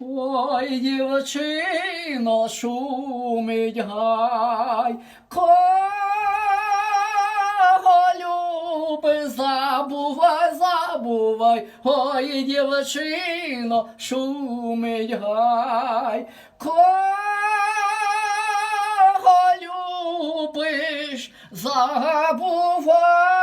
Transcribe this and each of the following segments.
Ой, дівчино, шумить гай, кого люби, забувай, забувай, ой, дівчино, шумить гай, кого любиш, забувай.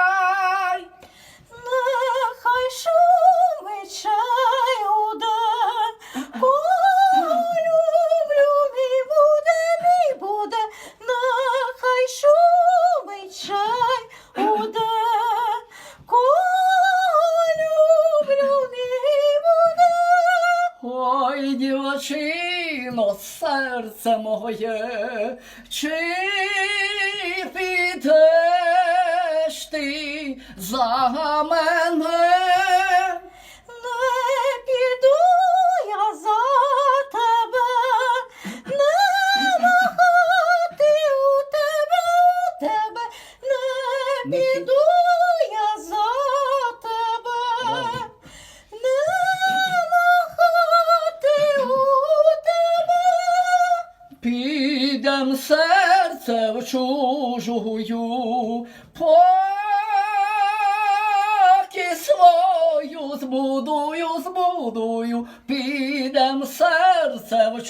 Ой, дівчино, серце моє, чи підеш ти за мене? Не піду я за тебе, хати у тебе, у тебе, не Не піду Підем серце в чужую, поки свою збудую, збудую, підем серце в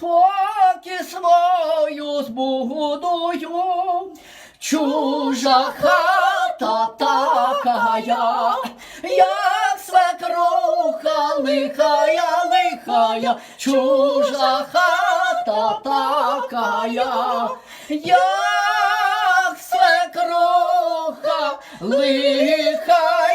поки свою збудую, чужа хата такая, як свекруха лихая, лихая, чужа хата такая, як свекруха лихая.